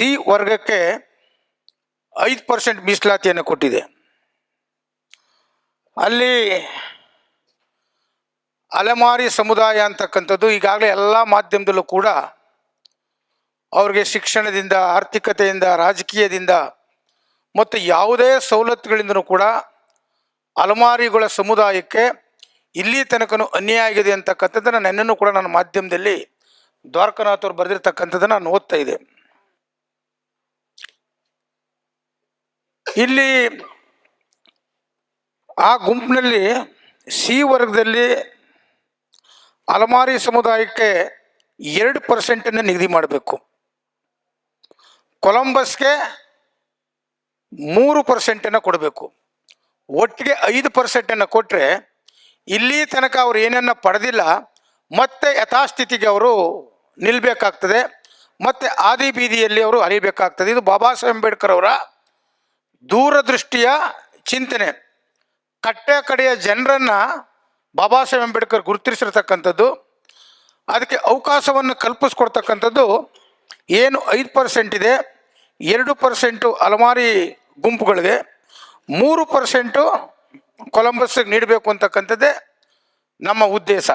C ವರ್ಗಕ್ಕೆ ಐದು percent ಮೀಸಲಾತಿಯನ್ನು ಕೊಟ್ಟಿದೆ. ಅಲ್ಲಿ ಅಲೆಮಾರಿ ಸಮುದಾಯ ಅಂತಕ್ಕಂಥದ್ದು ಈಗಾಗಲೇ ಎಲ್ಲ ಮಾಧ್ಯಮದಲ್ಲೂ ಕೂಡ ಅವ್ರಿಗೆ ಶಿಕ್ಷಣದಿಂದ, ಆರ್ಥಿಕತೆಯಿಂದ, ರಾಜಕೀಯದಿಂದ ಮತ್ತು ಯಾವುದೇ ಸವಲತ್ತುಗಳಿಂದ ಕೂಡ ಅಲಮಾರಿಗಳ ಸಮುದಾಯಕ್ಕೆ ಇಲ್ಲಿ ತನಕನೂ ಅನ್ಯಾಯ ಆಗಿದೆ ಅಂತಕ್ಕಂಥದ್ದನ್ನು ನೆನ್ನೂ ಕೂಡ ನನ್ನ ಮಾಧ್ಯಮದಲ್ಲಿ ದ್ವಾರಕನಾಥ್ ಅವ್ರು ಬರೆದಿರ್ತಕ್ಕಂಥದ್ದನ್ನು ನಾನು ಓದ್ತಾ ಇದೆ ಇಲ್ಲಿ ಆ ಗುಂಪಿನಲ್ಲಿ ಸಿ ವರ್ಗದಲ್ಲಿ ಅಲಮಾರಿ ಸಮುದಾಯಕ್ಕೆ ಎರಡು ಪರ್ಸೆಂಟನ್ನು ನಿಗದಿ ಮಾಡಬೇಕು. ಕೊಲಂಬಸ್ಗೆ ಮೂರು ಪರ್ಸೆಂಟನ್ನು ಕೊಡಬೇಕು. ಒಟ್ಟಿಗೆ ಐದು ಪರ್ಸೆಂಟನ್ನು ಕೊಟ್ಟರೆ ಇಲ್ಲಿ ತನಕ ಅವರು ಏನನ್ನ ಪಡೆದಿಲ್ಲ, ಮತ್ತೆ ಯಥಾಸ್ಥಿತಿಗೆ ಅವರು ನಿಲ್ಲಬೇಕಾಗ್ತದೆ ಮತ್ತೆ ಆದಿ ಬೀದಿಯಲ್ಲಿ ಅವರು ಅರಿಬೇಕಾಗ್ತದೆ. ಇದು ಬಾಬಾ ಸಾಹೇಬ್ ಅಂಬೇಡ್ಕರ್ ಅವರ ದೂರದೃಷ್ಟಿಯ ಚಿಂತನೆ. ಕಟ್ಟೆ ಕಡೆಯ ಜನರನ್ನು ಬಾಬಾ ಸಾಹೇಬ್ ಅಂಬೇಡ್ಕರ್ ಗುರುತಿಸಿರ್ತಕ್ಕಂಥದ್ದು, ಅದಕ್ಕೆ ಅವಕಾಶವನ್ನು ಕಲ್ಪಿಸ್ಕೊಡ್ತಕ್ಕಂಥದ್ದು ಏನು ಐದು ಪರ್ಸೆಂಟ್ ಇದೆ, ಎರಡು ಪರ್ಸೆಂಟು ಅಲಮಾರಿ ಗುಂಪುಗಳಿದೆ, ಮೂರು ಪರ್ಸೆಂಟು ಕೊಲಂಬಸ್ಗೆ ನೀಡಬೇಕು ಅಂತಕ್ಕಂಥದ್ದೇ ನಮ್ಮ ಉದ್ದೇಶ.